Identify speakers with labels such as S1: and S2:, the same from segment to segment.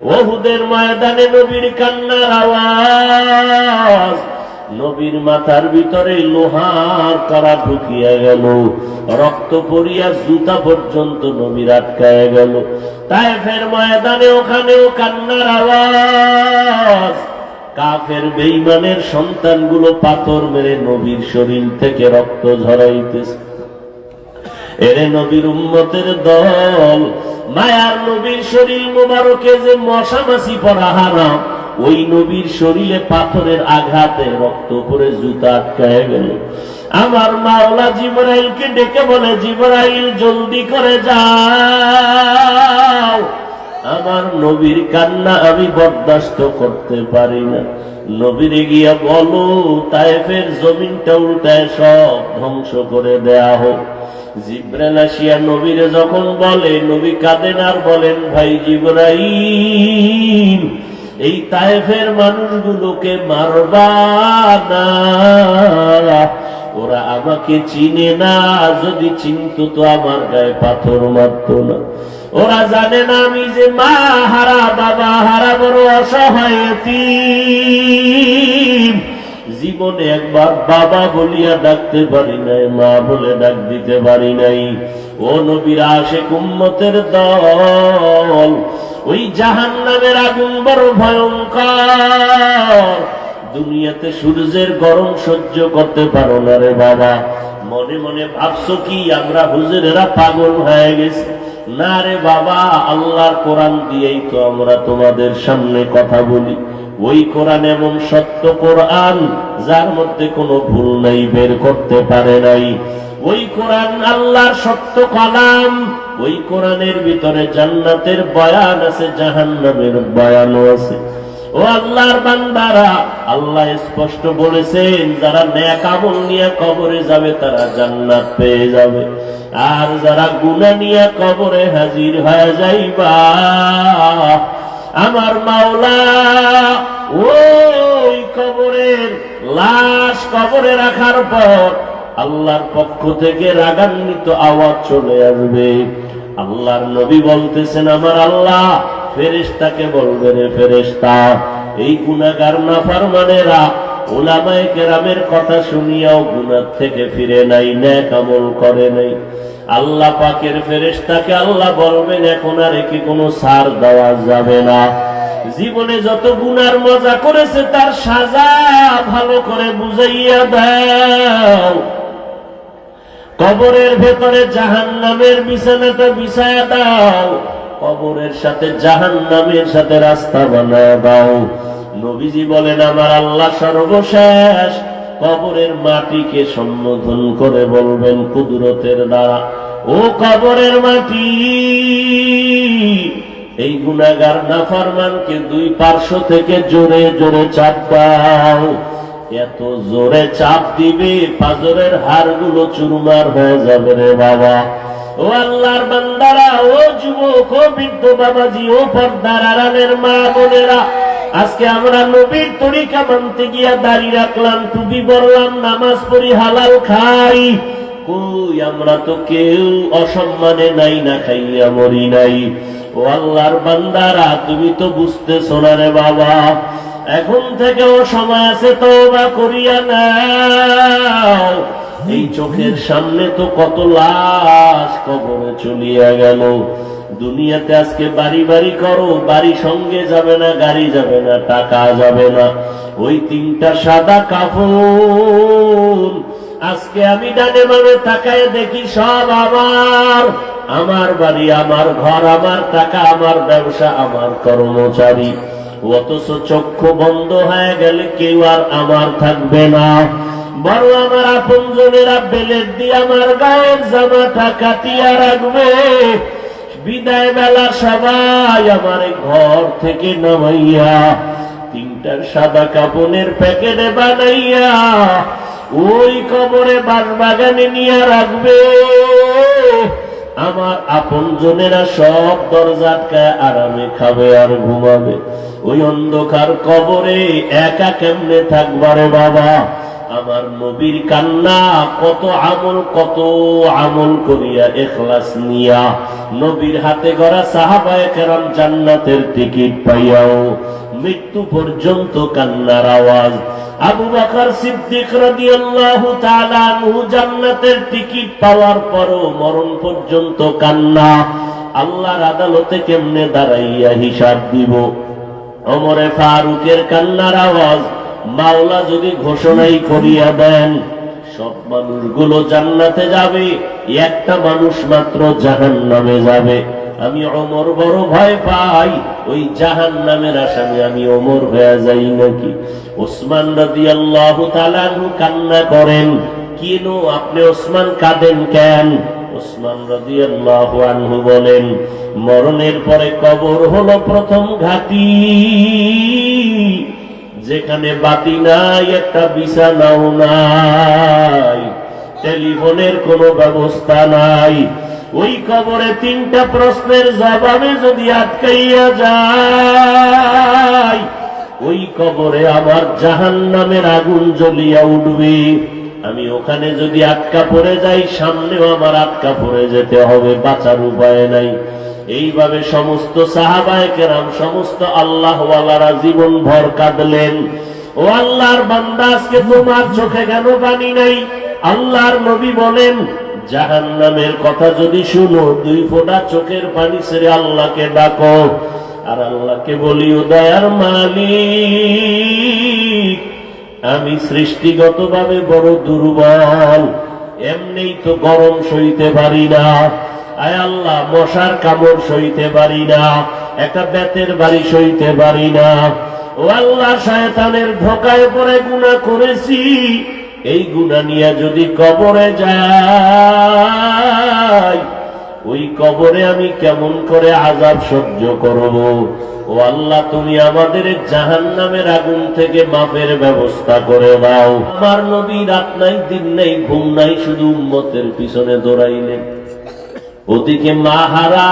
S1: ওহুদের ময়দানে নবীর কান্নার আওয়াজ। নবীর মাথার ভিতরে লোহার করা ঢুকিয়া গেল। রক্ত পড়িয়া জুতা পর্যন্ত নবীর আটকায় গেল। তাই ফের ময়দানে ওখানেও কান্নার আওয়াজ। কাফের বেইমানের সন্তানগুলো পাথর মেরে নবীর শরীর থেকে রক্ত ঝরাইতেছে। এরে নবীর উম্মতের দল মায়ার নবীর শরীর মোবারকে যে মশামাছি পরা হারাম, ওই নবীর শরীরে পাথরের আঘাতে রক্ত করে জুতা আটকায় গেল। আমার মাওলা জিবরাইলকে ডেকে বলে, জিবরাইল, জলদি করে যাও। আমার নবীর কান্না আমি বরদাস্ত করতে পারি না। নবীরে গিয়া বলো তাইফের জমিনটা উল্টায় সব ধ্বংস করে দেয়া হোক। জিব্রাইল আসিয়া নবীরে যখন বলে, নবী কাঁদেন আর বলেন, ভাই জিব্রাইল, এই তাইফের মানুষগুলোকে মারবা ওরা আমাকে চিনে না, যদি চিনত তো আমার গায়ে পাথর মারত না ওরা জানে না আমি যে মা হারা, বাবা হারা, বড় অসহায়। জীবনে একবার বাবা বলিয়া ডাকতে পারি নাই, মা বলে ডাক দিতে পারি নাই। ও নবীর আশে কুম্মতের দল, ওই জাহান নামের আগুন বড় ভয়ঙ্কর। দুনিয়াতে সূর্যের গরম সহ্য করতে পারো না রে বাবা। মনে মনে ভাবছ কি, আমরা হুজুরেরা পাগল হয়ে গেছি। না রে বাবা, আল্লাহর কোরআন দিয়েই তো আমরা তোমাদের সামনে কথা বলি। ওই কোরআন এমন সত্য কোরআন যার মধ্যে কোনো ভুল নাই, বের করতে পারে নাই। ওই কোরআন আল্লাহর সত্য কালাম, ওই কোরআনের ভিতরে জান্নাতের বয়ান আছে, জাহান্নামের বয়ানও আছে। ও আল্লাহর বান্দারা, আল্লাহ স্পষ্ট বলেছেন, যারা ন্যাক আমল নিয়ে কবরে যাবে, তারা জান্নাত পেয়ে যাবে। আর যারা গুনাহ নিয়ে কবরে হাজির হয়ে যাইবা আমার মাওলা, ওই কবরের লাশ কবরে রাখার পর আল্লাহর পক্ষ থেকে রাগান্বিত আওয়াজ চলে আসবে। আল্লাহর নবী বলতেছেন, আমার আল্লাহ, ফেরেশতাকে বলবে রে ফেরেশতা, এই গুনাহগার নাফরমানেরা ওলামায়ে কেরামের কথা শুনিয়াও গুনাহ থেকে ফিরে নাই ন্যাক আমল করে নাই। আল্লাহ পাকের ফেরেশতাকে আল্লাহ বলবেন, এখন আর একে কোনো সার দেওয়া যাবে না। জীবনে যত গুনার মজা করেছে, তার সাজা ভালো করে বুঝাইয়া দাও কবরের ভেতরে জাহান নামের বিছানাটা বিছায়া দাও, কবরের সাথে জাহান নামের সাথে রাস্তা বানায় দাও। নবীজি বলেন, আমার আল্লাহ সর্বশেষ কবরের মাটিকে সম্বোধন করে বলবেন, কুদরতের দ্বারা, ও কবরের মাটি, এই গুনাগার নাফরমানকে দুই পার্শ্ব থেকে জোরে জোরে চাপ দাও। এত জোরে চাপ দিবে, পাজরের হাড়গুলো চুরমার হয়ে যাবে রে বাবা। ও আল্লাহর বান্দারা, ও যুবক, ও বৃদ্ধ বাবাজি, ও পর্দার আড়ালের মা বোনেরা আজকে আমরা নবীর তরিকা মানতে গিয়া দাঁড়িয়ে রাখলাম, টুপি পরলাম, নামাজ পড়ি, হালাল খাই। কই, আমরা তো কেউ অসম্মানে নাই না, খাইয়া মরি নাই। ও আল্লাহর বান্দারা, তুমি তো বুঝতেছো না রে বাবা। এখন থেকেও সময় আছে তো বা করিয়া নাও। এই চোখের সামনে তো কত লাশ কবরে চলিয়া গেল। দুনিয়াতে আজকে বাড়ি বাড়ি করো, বাড়ি সঙ্গে যাবে না, গাড়ি যাবে না, টাকা যাবে না। ওই তিনটা সাদা কাপড় আজকে আমি ডানে বামে তাকায় দেখি সব আমার। আমার বাড়ি, আমার ঘর, আমার টাকা, আমার ব্যবসা, আমার কর্মচারী। অথচ চক্ষু বন্ধ হয়ে গেলে কেউ আর আমার থাকবে না। বড় আমার আপন জনেরা বেলের দিয়ে আমার গায়ের জামাটা কাটিয়া রাখবে। বিদায় বেলা সবাই আমার ঘর থেকে নামাইয়া তিনটার সাদা কাপনের প্যাকেটে বানাইয়া ওই কবরে বাস বাগানে নিয়ে রাখবে। আমার আপন জনেরা সব দরজা আটকায় আরামে খাবে আর ঘুমাবে। ওই অন্ধকার কবরে একা কেমনে থাকবারে বাবা? আমার নবীর কান্না, কত আমল কত আমল করিয়া এখলাস নিয়া নবীর হাতে গড়া সাহাবায়ে কেরাম জান্নাতের টিকিট পাইয়াও মৃত্যু পর্যন্ত কান্নার আওয়াজ। আবু বকর সিদ্দিক জান্নাতের টিকিট পাওয়ার পরও মরণ পর্যন্ত কান্না। আল্লাহর আদালতে কেমনে দাঁড়াইয়া হিসাব দিব? অমরে ফারুকের কান্নার আওয়াজ। মাওলা যদি ঘোষণাই করিয়া দেন, সব মানুষগুলো জান্নাতে যাবে, একটা মানুষ মাত্র জাহান নামে যাবে। আমি অমর বড় ভয় পাই, ওই জাহান নামের আসামে আমি অমর হয়ে যাই নাকি? ওসমান রাদি আল্লাহ কান্না করেন, কেন আপনি ওসমান কাঁদেন কেন? ওসমান রাদি আল্লাহ আনহু বলেন, মরণের পরে কবর হলো প্রথম ঘাটি। যেখানে বাতি নাই, একটা বিছানাও নাই, টেলিফোনের কোনো ব্যবস্থা নাই। ওই কবরে তিনটা প্রশ্নের জবাবে যদি আটকাইয়া যায়, ওই কবরে আমার জাহান নামের আগুন জ্বলিয়া উঠবে। আমি ওখানে যদি আটকা পড়ে যাই, সামনেও আমার আটকা পড়ে যেতে হবে, বাঁচার উপায় নাই। এইভাবে সমস্ত সাহাবায় কেরাম, সমস্ত আল্লাহওয়ালারা জীবন ভর কাঁদলেন। ও আল্লাহর বান্দা, আজকে তোমার চোখে কেন পানি নাই? আল্লাহর নবী বলেন জাহান নামের কথা যদি শুনো, দুই ফোঁটা চোখের পানি ছেড়ে আল্লাহকে ডাকো। আর আল্লাহকে বলি, ও দয়ার মালিক, আমি সৃষ্টিগতভাবে বড় দুর্বল এমনি তো গরম সইতে পারি না। আল্লাহ, মশার কামড় সইতে পারি না, একটা বেতের বাড়ি সইতে পারি না। ও আল্লাহ, শয়তানের ধোকায় পরে গুণা করেছি, এই গুণা নিয়ে যদি কবরে যায় ওই কবরে আমি কেমন করে আজাব সহ্য করব? ও আল্লাহ, তুমি আমাদের জাহান নামের আগুন থেকে মাপের ব্যবস্থা করে দাও। আমার নবী রাত নাই, দিন নাই, ঘুম নাই, শুধু উম্মতের পিছনে দৌড়াইলেন ওদিকে মা হারা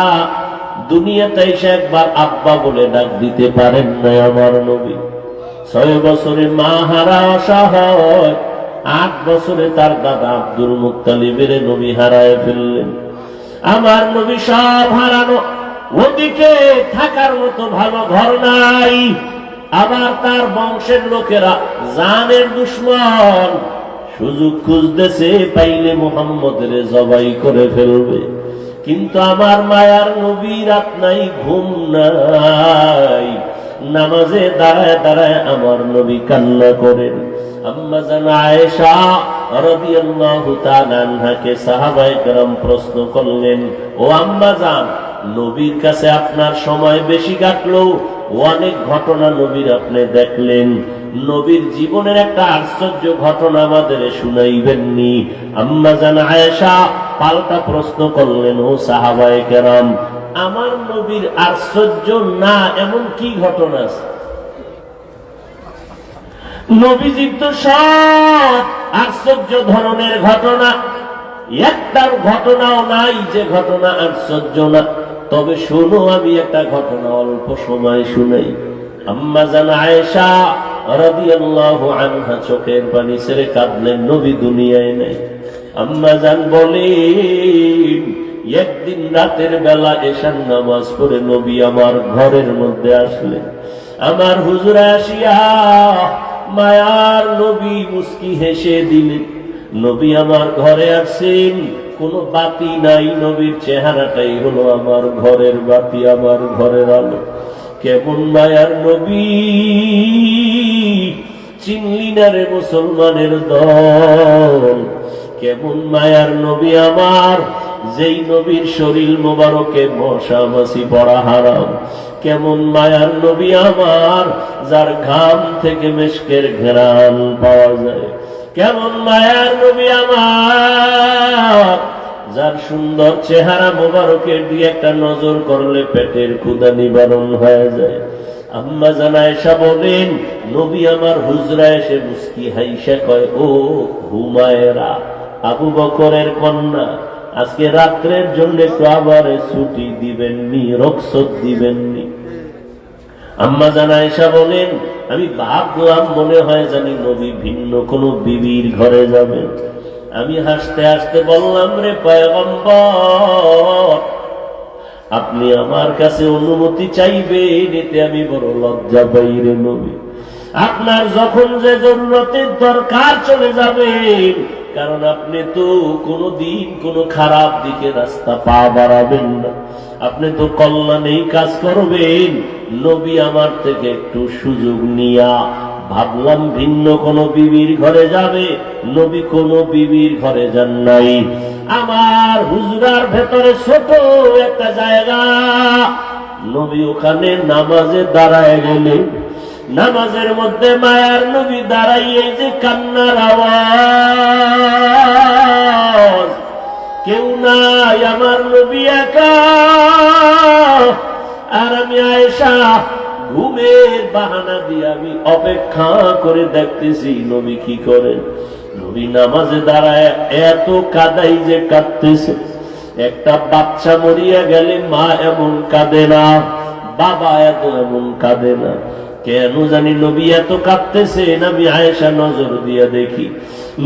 S1: দুনিয়াতে এসে একবার আব্বা বলে ডাক দিতে পারেন না আমার নবী। ছয় বছরে মা হারা অসহায়, আট বছরে তার দাদা আব্দুল মুক্তালিবের নবী হারায় ফেললেন। আমার নবী সব হারানো, ওদিকে থাকার মতো ভালো ঘর নাই। আবার তার বংশের লোকেরা জানের দুশ্মন। সুযোগ খুঁজতেছে, পাইলে মোহাম্মদের জবাই করে ফেলবে। কিন্তু আমার মায়ার নবী রাত নাই, ঘুম নাই। নামাজে দাঁড়ায় দাঁড়ায় আমার নবী কান্না করেন। আয়েশা প্রশ্ন করলেন, ও নবীর কাছে আপনার সময় বেশি কাটলো। অনেক ঘটনা নবীর আপনি দেখলেন। নবীর জীবনের একটা আশ্চর্য ঘটনা আমাদের শুনাইবেননি। আম্মা জান আয়েশা পাল্টা প্রশ্ন করলেন, ও সাহাবায়ে কেরাম, আমার নবীর আশ্চর্য না এমন কি ঘটনা আছে? নবীজির তো সব আশ্চর্য ধরনের ঘটনা একটার ঘটনাও নাই যে ঘটনা আশ্চর্য না। তবে শোনো, আমি একটা ঘটনা অল্প সময় শুনাই। আম্মা জান আয়েশা রাদিয়াল্লাহু আনহা, চোখের পানি ছেড়ে কাঁদলেন নবী দুনিয়ায় নাই। আম্মা জান বলেন, একদিন রাতের বেলা এশার নামাজ পড়ে নবী আমার ঘরের মধ্যে আসলেন। আমার হুজুরা আসিয়া মায়ার নবী মুস্কি হেসে দিলেন, নবী আমার ঘরে আসছেন কোনো বাতি নাই, নবীর চেহারাটাই হলো আমার ঘরের বাতি, আমার ঘরের আলো। কেমন মায়ার নবী? চিনলি না রে মুসলমানের দল। কেমন মায়ার নবী আমার, যেই নবীর শরীর মোবারকে মশা মাসি পড়া হারাম। কেমন মায়ার নবী আমার, যার ঘাম থেকে মেশকের ঘেরান পাওয়া যায়। কেমন মায়ার নবী আমার, যার সুন্দর চেহারা মোবারকের দিয়ে একটা নজর করলে পেটের ক্ষুদা নিবারণ হয়ে যায়। আম্মা জানায়সা বলেন নবী আমার হুজরা এসে মুস্কি হাইসা কয়, ও হুমায়রা, আবু বকরের কন্যা, আজকে রাত্রের জন্য একটু আবার ছুটি দিবেননি, রক্সত দিবেননি। আম্মা জানা এসা বলেন আমি ভাবলাম মনে হয় জানি নবী ভিন্ন কোনো বিবির ঘরে যাবেন। আমি হাসতে হাসতে বললাম, রে পয়গম্বর আপনি আমার কাছে অনুমতি চাইবেন, এতে আমি বড় লজ্জা পাই রে নবী। আপনার যখন যে জরুরতের দরকার চলে যাবেন কারণ আপনি তো কোনো দিন কোনো খারাপ দিকে রাস্তা পা বাড়াবেন না। আপনি তো কল্যাণেই কাজ করবেন। নবী আমার থেকে একটু সুযোগ নিয়া ভাবলাম ভিন্ন কোন বিবির ঘরে যাবে, নবী কোন বিবির ঘরে যান নাই। আমার হুজরার ভেতরে ছোট একটা জায়গা। নবী ওখানে নামাজে দাঁড়ায় গেলেন। নামাজের মধ্যে মায়ার নবী দাঁড়াইয়ে যে কান্নার আওয়াজ, কেউ নাই আমার নবী একা। আর আমি আয়েশা ঘুমের বাহানা দিয়ে আমি অপেক্ষা করে দেখতেছি, নবী কি করেন? নবী নামাজে দাঁড়ায় এত কাদাই যে কাঁদতেছে। একটা বাচ্চা মরিয়া গেলে মা এমন কাঁদে না, বাবা এত এমন কাঁদে না। কেন জানি নবী এত কাঁদতেছেন আমি আয়েশা নজর দিয়ে দেখি।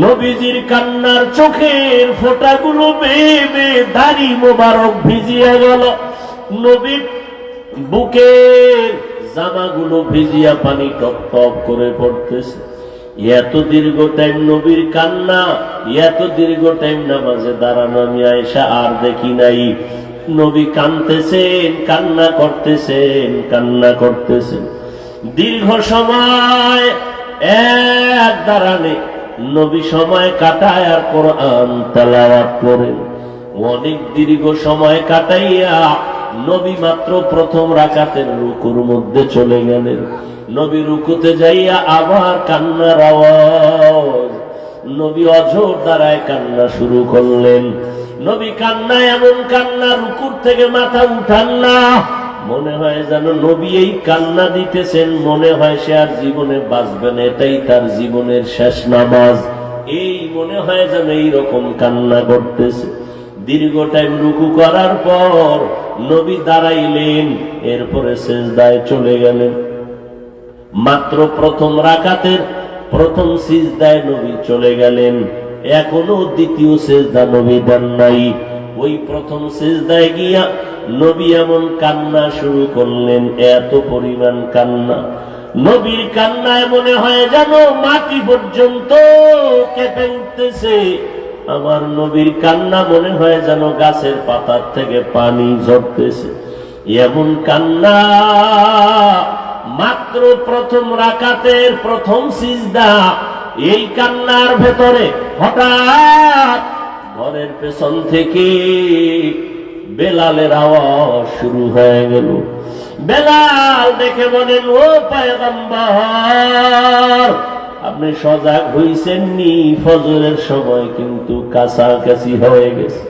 S1: নবীজির কান্নার চোখের ফোঁটাগুলো বেয়ে বেয়ে দাড়ি মোবারক ভিজিয়ে গেল। নবীর বুকের জামাগুলো ভিজিয়া পানি টপ টপ করে পড়তেছে। এত দীর্ঘ টাইম নবীর কান্না, এত দীর্ঘ টাইম নামাজে দাঁড়ানো আমি আয়েশা আর দেখি নাই। নবী কানতেছেন কান্না করতেছেন কান্না করতেছেন। দীর্ঘ সময় এক দাঁড়ানে নবী সময় কাটায় আর কোরআন তেলাওয়াত করেন। অনেক দীর্ঘ সময় কাটাইয়া নবী মাত্র প্রথম রাকাতের রুকুর মধ্যে চলে গেলেন। নবী রুকুতে যাইয়া আবার কান্নার আওয়াজ। নবী অঝোর দ্বারায় কান্না শুরু করলেন। নবী কান্না এমন কান্না রুকুর থেকে মাথা উঠান না। মনে হয় যেন নবী এই কান্না দিতেছেন, মনে হয় সে আর জীবনে বাঁচবেন এটাই তার জীবনের শেষ নামাজ। এই মনে হয় যেন এইরকম কান্না করতেছে। দীর্ঘ টাইম রুকু করার পর নবী দাঁড়াইলেন, এরপরে শেষদায় চলে গেলেন। মাত্র প্রথম রাকাতের প্রথম সিজদায় নবী চলে গেলেন। এখনও দ্বিতীয় সেজদা নবী দেন নাই। ওই প্রথম সেজদায় গিয়া নবী এমন কান্না শুরু করলেন, এত পরিমাণ কান্না। নবীর কান্নায় মনে হয় যেন মাটি পর্যন্ত কেঁপে উঠতেছে। আমার নবীর কান্না মনে হয় যেন গাছের পাতার থেকে পানি ঝরতেছে। এমন কান্না মাত্র প্রথম রাকাতের প্রথম সিজদা। এই কান্নার ভেতরে হঠাৎ ঘরের পেছন থেকে বেলালের আওয়াজ শুরু হয়ে গেল। বেলাল দেখে বলেন, ও পায়গম্বর আপনি সজাগ হইছেন নি ফজরের সময়, কিন্তু কাছাকাছি হয়ে গেছে।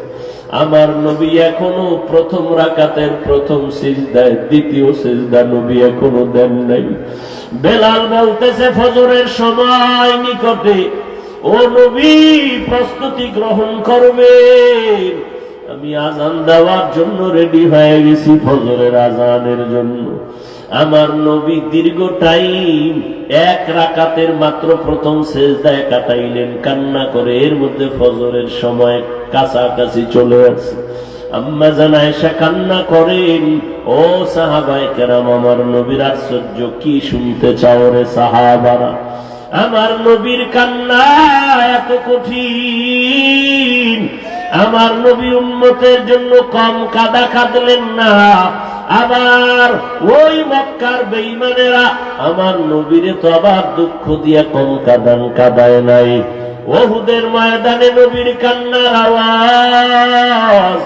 S1: আমার নবী এখনও প্রথম রাকাতের প্রথম সিজদায়, দ্বিতীয় সিজদা নবী এখনও দেন নাই। বেলাল বলতেছে, ফজরের সময় নিকটে ও নবী, প্রস্তুতি গ্রহণ করবে আমি আজান দেওয়ার জন্য রেডি হয়ে গেছি ফজরের আজানের জন্য। আমার নবী দীর্ঘ টাইম এক রাকাতের মাত্র প্রথম শেষদায় কাটাইলেন, কান্না করে এর মধ্যে ফজরের সময় কাছাকাছি চলে আসছে। আম্মা কান্না করেন, ও কেরাম, আমার নবীর আশ্চর্য, কি শুনতে চাও রে সাহাবারা? আমার নবীর কান্না এত কঠিন। আমার নবী উন্মতের জন্য কম কাদা কাঁদলেন না। আবার ওই মক্কার বেইমানেরা আমার নবীরে তো আবার দুঃখ দিয়ে কম কাদান কাদায় নাই। ওহুদের ময়দানে নবীর কান্নার আওয়াজ,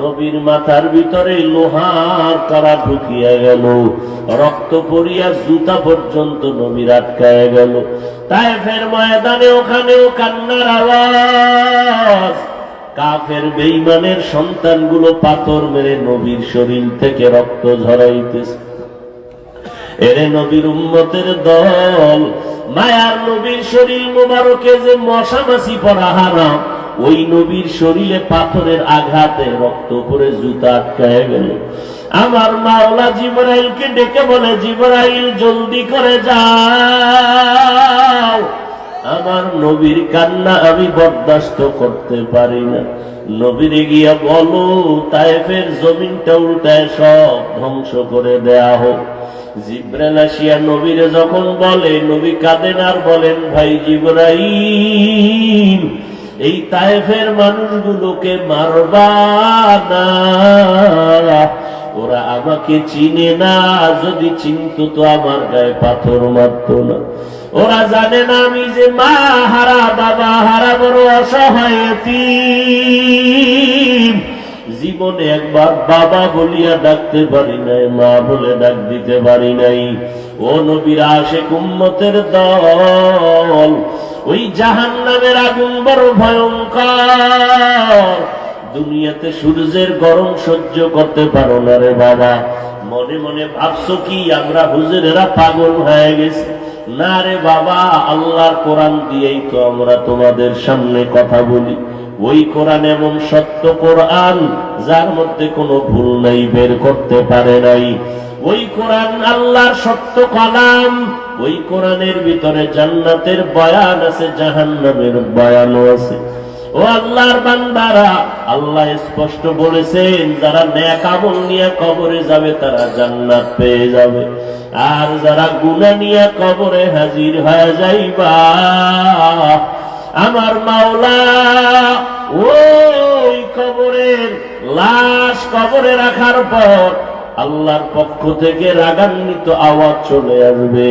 S1: নবীর মাথার ভিতরে লোহার কারা ঢুকিয়া গেল, রক্ত পড়িয়া জুতা পর্যন্ত নবীর আটকায় গেল। তাই ফের ময়দানে ওখানেও কান্নার আওয়াজ কাফের বেইমানের সন্তানগুলো পাথর মেরে নবীর শরীর থেকে রক্ত ঝরাইতেছে। এরে নবীর উম্মতের দল, মায়ার নবীর শরীর মোবারকে যে মশামাছি পরা হারাম, ওই নবীর শরীরে পাথরের আঘাতে রক্ত করে জুতা আটকায় গেল। আমার মাওলা জিবরাইলকে ডেকে বলে, জিবরাইল, জলদি করে যাও। আমার নবীর কান্না আমি বরদাস্ত করতে পারি না। নবীরে গিয়া বলো, তায়েফের জমিনটা উল্টায় সব ধ্বংস করে দেয়া হোক। জিব্রাইল আসিয়া নবীরে যখন বলে, নবী কাঁদেন আর বলেন, ভাই জিব্রাইল, এই তায়েফের মানুষগুলোকে মারবা ওরা আমাকে চিনে না, যদি চিনত তো আমার গায়ে পাথর মারত না। ওরা জানে না আমি যে মা হারা, বাবা হারা বড় অসহায় এতিম। জীবনে একবার বাবা বলিয়া ডাকতে পারি নাই, মা বলে ডাক দিতে পারি নাই। ও নবীর আশে কুম্মতের দল, ওই জাহান নামের আগুন বড় ভয়ঙ্কর। দুনিয়াতে সূর্যের গরম সহ্য করতে পারো না রে বাবা। মনে মনে ভাবছ কি, আমরা হুজুরেরা পাগল হয়ে গেছি। না রে বাবা, আল্লাহর কোরআন দিয়েই তো আমরা তোমাদের সামনে কথা বলি। ওই কোরআন এমন সত্য কোরআন, যার মধ্যে কোনো ভুল নাই, বের করতে পারে নাই। ওই কোরআন আল্লাহর সত্য কালাম, ওই কোরআনের ভিতরে জান্নাতের বয়ান আছে, জাহান্নামের বয়ানও আছে। ও আল্লাহর বান্দারা, আল্লাহ স্পষ্ট বলেছেন, যারা ন্যাক আমল নিয়ে কবরে যাবে, তারা জান্নাত পেয়ে যাবে। আর যারা গুনাহ নিয়ে কবরে হাজির হয়ে যাইবা, আমার মাওলা, ওই কবরের লাশ কবরে রাখার পর আল্লাহর পক্ষ থেকে রাগান্বিত আওয়াজ চলে আসবে।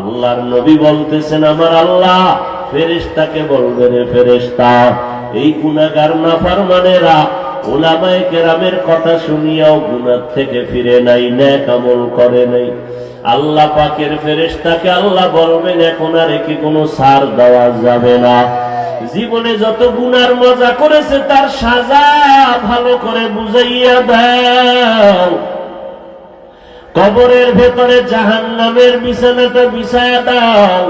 S1: আল্লাহর নবী বলতেছেন, আমার আল্লাহ ফেরেশতাকে বলবে রে ফেরেশতা, এই গুনাহগার নাফরমানেরা ওলামায়ে কেরামের কথা শুনিয়াও গুনাহ থেকে ফিরে নাই, ন্যাক আমল করে নাই। আল্লাহ পাকের আল্লাহ বলবেন, এখন আর একে কোনো সার দেওয়া যাবে না। জীবনে যত গুনার মজা করেছে, তার সাজা ভালো করে বুঝাইয়া দাও কবরের ভেতরে জাহান নামের বিছানাটা বিছায়া দাও।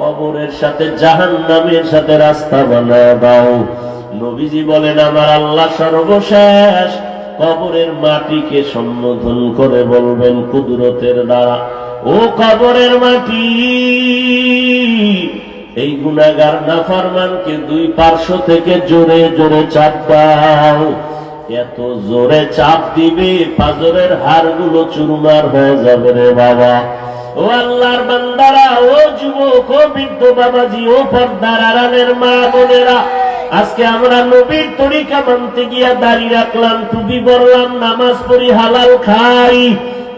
S1: কবরের সাথে জাহান নামের সাথে রাস্তা বানায় দাও। নবীজি বলেন, আমার আল্লাহ সর্বশেষ কবরের মাটিকে সম্বোধন করে বলবেন, কুদরতের দ্বারা। ও কবরের মাটি, এই গুনাগার নাফারমানকে দুই পার্শ্ব থেকে জোরে জোরে চাপ দাও। এত জোরে চাপ দিবে, পাজরের হাড়গুলো চুরমার হয়ে যাবে রে বাবা। ও আল্লাহর বান্দারা, ও যুবক, ও বৃদ্ধ বাবাজি, ও মা বোনেরা, আজকে আমরা নবীর তরিকা মানতে গিয়া রাখলাম, টুপি নামাজ পড়ি, হালাল খাই।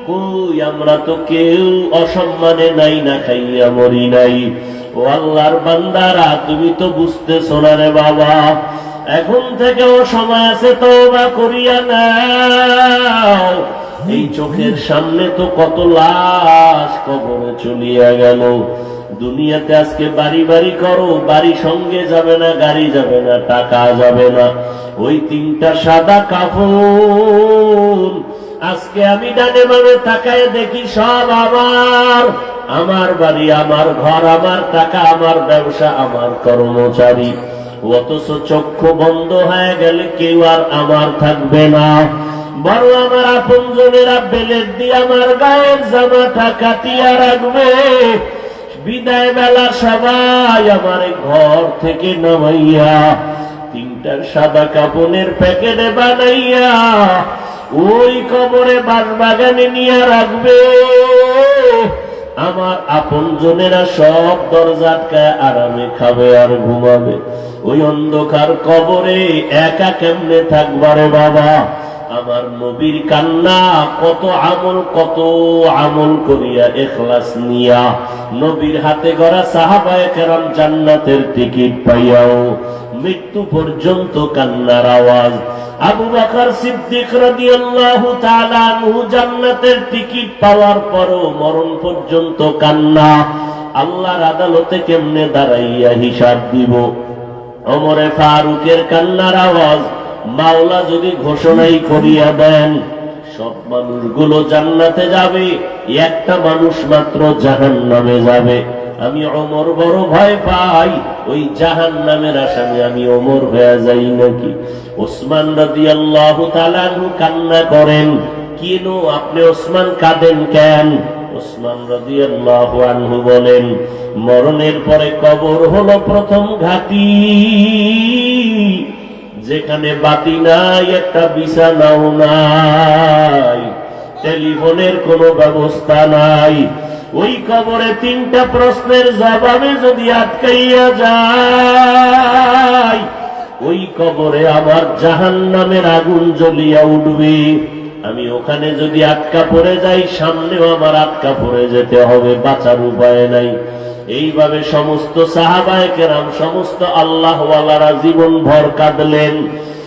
S1: কই, আমরা তো কেউ অসম্মানে নাই না, খাইয়া মরি নাই। ও আল্লাহর বান্দারা, তুমি তো বুঝতেছো না রে বাবা, এখন থেকেও সময় আছে তওবা করিয়া নাও। এই চোখের সামনে তো কত লাশ কবরে চলিয়া গেল। দুনিয়াতে আজকে বাড়ি বাড়ি করো, বাড়ি সঙ্গে যাবে না, গাড়ি যাবে না, টাকা যাবে না। ওই তিনটা সাদা কাপড় আজকে আমি ডানে বামে তাকায় দেখি সব আমার। আমার বাড়ি, আমার ঘর, আমার টাকা, আমার ব্যবসা, আমার কর্মচারী। অথচ চক্ষু বন্ধ হয়ে গেলে কেউ আর আমার থাকবে না। বড় আমার আপন জনেরা বেলের দিয়ে আমার গায়ের জামাটা কাটিয়া রাখবে। বিদায় বেলা সবাই আমার ঘর থেকে নামাইয়া তিনটার সাদা কাপনের প্যাকেটে বানাইয়া ওই কবরে বাস বাগানে নিয়ে রাখবে। আমার আপন জনেরা সব দরজা আটকায় আরামে খাবে আর ঘুমাবে। ওই অন্ধকার কবরে একা কেমনে থাকবারে বাবা? আমার নবীর কান্না, কত আমল কত আমল করিয়া এখলাস নিয়া নবীর হাতে গড়া সাহাবায়ে কেরাম জান্নাতের টিকিট পাইয়াও মৃত্যু পর্যন্ত কান্নার আওয়াজ। আবু বকর সিদ্দিক জান্নাতের টিকিট পাওয়ার পরও মরণ পর্যন্ত কান্না। আল্লাহর আদালতে কেমনে দাঁড়াইয়া হিসাব দিব? ওমরে ফারুকের কান্নার আওয়াজ। মাওলা যদি ঘোষণাই করিয়া দেন, সব মানুষগুলো জান্নাতে যাবে, একটা মানুষ মাত্র জাহান নামে যাবে। আমি অমর বড় ভয় পাই, ওই জাহান নামের আসামে আমি অমর হয়ে যাই নাকি? ওসমান রাদি আল্লাহ কান্না করেন, কেন আপনি ওসমান কাঁদেন কেন? ওসমান রাদিয়াল্লাহু আনহু বলেন, মরণের পরে কবর হলো প্রথম ঘাটি। যেখানে বাতি নাই, একটা বিছানাও নাই, টেলিফোনের কোনো ব্যবস্থা নাই। ওই কবরে তিনটা প্রশ্নের জবাবে যদি আটকাইয়া যায়, ওই কবরে আমার জাহান নামের আগুন জ্বলিয়া উঠবে। আমি ওখানে যদি আটকা পড়ে যাই, সামনেও আমার আটকা পড়ে যেতে হবে, বাঁচার উপায় নাই। এইভাবে সমস্ত সাহাবায় কেরাম, সমস্ত আল্লাহওয়ালারা জীবন ভর কাঁদলেন।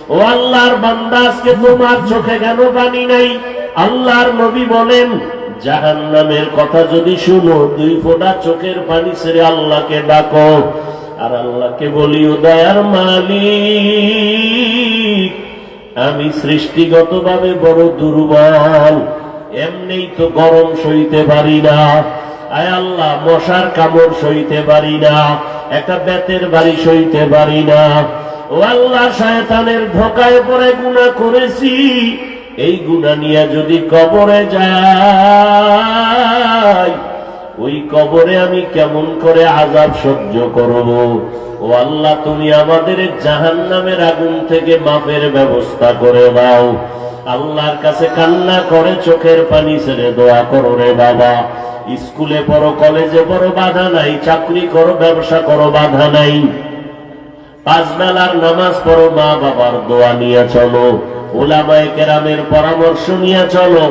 S1: ও আল্লাহর বান্দা, আজকে তোমার চোখে কেন পানি নাই? আল্লাহর নবী বলেন জাহান নামের কথা যদি শুনো, দুই ফোঁটা চোখের পানি ছেড়ে আল্লাহকে ডাকো। আর আল্লাহকে বলি দয়ার মালিক, আমি সৃষ্টিগতভাবে বড় দুর্বল এমনি তো গরম সইতে পারি না। আয় আল্লাহ, মশার কামড় সইতে পারি না, একটা বেতের বাড়ি সইতে পারি না। ও আল্লাহ, শয়তানের ধোকায় পরে গুণা করেছি, এই গুণা নিয়ে যদি কবরে যাই, ওই কবরে আমি কেমন করে আজাব সহ্য করব? ও আল্লাহ, তুমি আমাদের জাহান নামের আগুন থেকে মাপের ব্যবস্থা করে দাও আল্লাহর কাছে কান্না করে চোখের পানি ছেড়ে দোয়া করো রে বাবা। স্কুলে পড়ো, কলেজে পড়ো, বাধা নাই। চাকরি করো, ব্যবসা করো, বাধা নাই। পাঁচ বেলার নামাজ পড়ো, মা বাবার দোয়া নিয়ে চলো। ওলামায় কেরামের পরামর্শ নিয়ে চলো।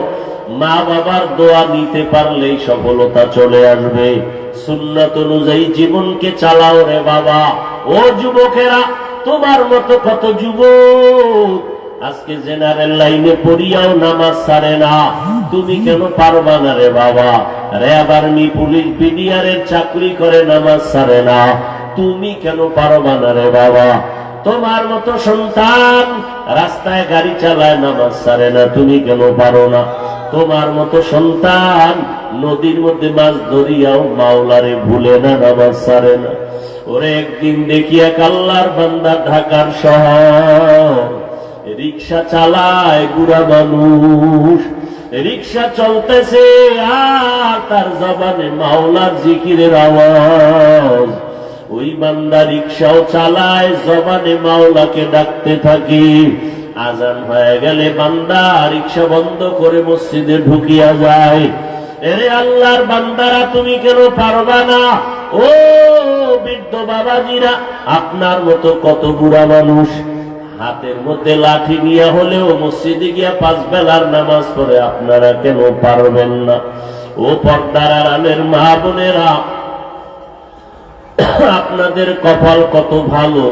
S1: মা বাবার দোয়া নিতে পারলেই সফলতা চলে আসবে। সুন্নত অনুযায়ী জীবনকে চালাও রে বাবা। ও যুবকেরা, তোমার মতো কত যুবক? আজকে জেনারেল লাইনে পড়িয়াও নামাজ ছাড়ে না। তুমি কেন পারবা না রে বাবা? র্যাব আর্মি পুলিশ বিডিআরের চাকরি করে নামাজ ছাড়ে না। তুমি কেন পারবা না রে বাবা? তোমার মতো সন্তান রাস্তায় গাড়ি চালায় নামাজ ছাড়ে না, তুমি কেন পারো না? তোমার মতো সন্তান নদীর মধ্যে মাছ ধরিয়াও মাওলারে ভুলে না নামাজ ছাড়ে না। ওরে একদিন দেখি এক আল্লাহর বান্দা ঢাকার শহর। রিক্সা চালায় বুড়া মানুষ। রিক্সা চলতেছে আর তার জবানে মাওলার জিকিরের আওয়াজ। ওই বান্দা রিক্সাও চালায়, জবানে মাওলাকে ডাকতে থাকি। আজান হয়ে গেলে বান্দা রিক্সা বন্ধ করে মসজিদে ঢুকিয়া যায়। এরে আল্লাহর বান্দারা, তুমি কেন পারবা না? ও বৃদ্ধ বাবাজিরা, আপনার মতো কত বুড়া মানুষ। হাতের মধ্যে লাঠি নিয়ে হলেও মসজিদে গিয়া পাঁচ বেলার নামাজ পড়ে আপনারা কেন পারবেন না? ও পর্দার আরামের মা বোনেরা, আপনাদের কপাল কত ভালো?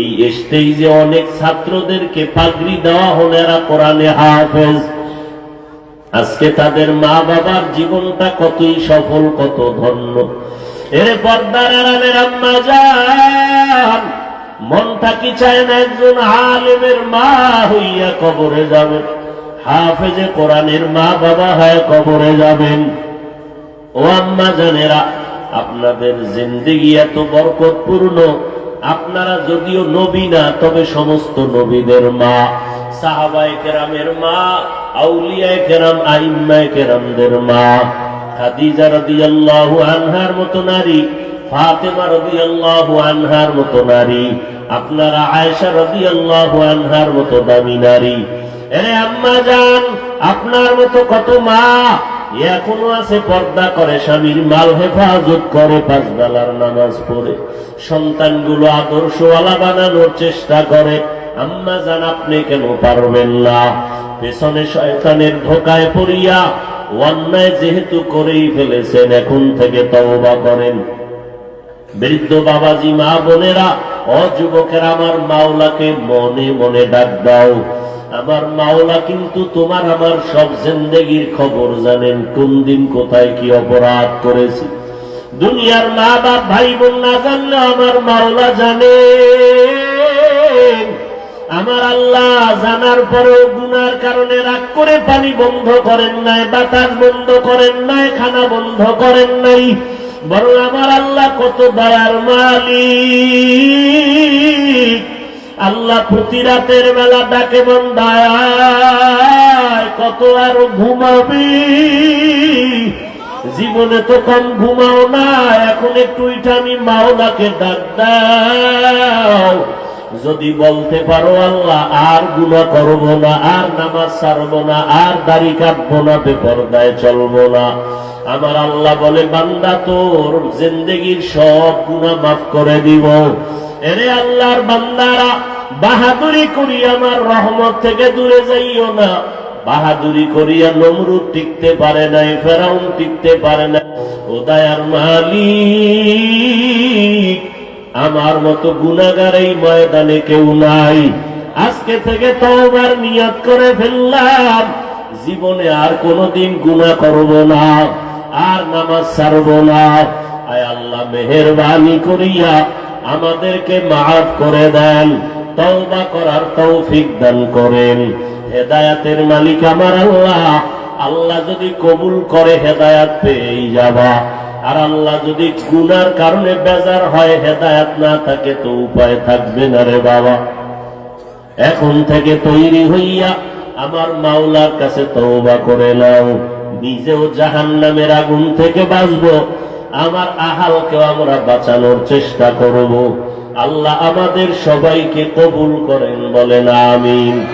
S1: এই স্টেজে অনেক ছাত্রদেরকে পাগড়ি দেওয়া হলে এরা কোরআনে হাফেজ। আজকে তাদের মা বাবার জীবনটা কতই সফল, কত ধন্য। এর পর্দার আড়ালের আম্মা যান। মনটা কি চায় না একজন আলেমের মা হইয়া কবরে যাবেন হাফেজে কোরআনের মা বাবা হয় কবরে যাবেন। ও আম্মা জানেরা, আপনাদের জিন্দিগি এত বরকতপূর্ণ। আপনারা যদিও নবী না, তবে সমস্ত নবীদের মা। সাহাবায়ে কেরামের মা, আউলিয়ায় কেরাম, আইম্মায়ে কেরামদের মা। খাদিজা রাদিয়াল্লাহু আনহার মতো নারী ফাতেমা রাদিয়াল্লাহু আনহার মতো নারী, আপনারা আয়েশা রাদিয়াল্লাহু আনহার মতো দামি নারী। আম্মা জান, আপনার মতো কত মা? এখনও আছে, পর্দা করে, স্বামীর মাল হেফাজত করে, পাঁচ বেলার নামাজ পড়ে। সন্তানগুলো আদর্শওয়ালা বানানোর চেষ্টা করে। আম্মা জান, আপনি কেন পারবেন না? পেছনে শয়তানের ধোকায় পড়িয়া অন্যায় যেহেতু করেই ফেলেছেন, এখন থেকে তওবা করেন। বৃদ্ধ বাবাজি, মা বোনেরা, ও যুবকের, আমার মাওলাকে মনে মনে ডাক দাও। আমার মাওলা কিন্তু তোমার আমার সব জিন্দেগির খবর জানেন, কোন দিন কোথায় কি অপরাধ করেছি। দুনিয়ার মা বাপ ভাই বোন না জানলে আমার মাওলা জানে। আমার আল্লাহ জানার পরেও গুনার কারণে রাগ করে পানি বন্ধ করেন নাই, বাতাস বন্ধ করেন নাই, খানা বন্ধ করেন নাই। বরং আমার আল্লাহ কত দয়ার মালিক। আল্লাহ প্রতি রাতের বেলা ডাকে বন্দায় কত আর ঘুমাবি? জীবনে তো কম ঘুমাও না, এখন একটু আমি মাওলাকে ডাক দাও। যদি বলতে পারো, আল্লাহ, আর গুণা করব না, আর নামাজ ছাড়বো না, আর দাড়ি কাটবো না, বেপরদায় চলবো না। আমার আল্লাহ বলে, বান্দা, তোর জিন্দগির সব গুণা মাফ করে দিব। এরে আল্লাহর বান্দারা, বাহাদুরি করি আমার রহমত থেকে দূরে যাইও না। বাহাদুরি করিয়া নমরুদ টিকতে পারে নাই, ফেরাউন টিকতে পারে না ও দায়ার মালিক, আমার মতো গুনাগার এই ময়দানে কেউ নাই। আজকে থেকে তওবার নিয়ত করে ফেললাম, জীবনে আর কোনোদিন গুনাহ করব না। আর নামাজ ছাড়ব না। আয় আল্লাহ, মেহেরবানি করিয়া আমাদেরকে মাফ করে দেন, তওবা করার তৌফিক দান করেন। হেদায়াতের মালিক আমার আল্লাহ। আল্লাহ যদি কবুল করে, হেদায়াত পেয়েই যাবা। আর আল্লাহ যদি গুনার কারণে বেজার হয়, হেদায়াত না থাকে, তো উপায় থাকবে না রে বাবা। এখন থেকে তৈরি হইয়া আমার মাওলার কাছে তওবা করে নাও। নিজেও জাহান নামের আগুন থেকে বাঁচব। আমার আহালকেও আমরা বাঁচানোর চেষ্টা করব। আল্লাহ আমাদের সবাইকে কবুল করেন, বলেন আমিন।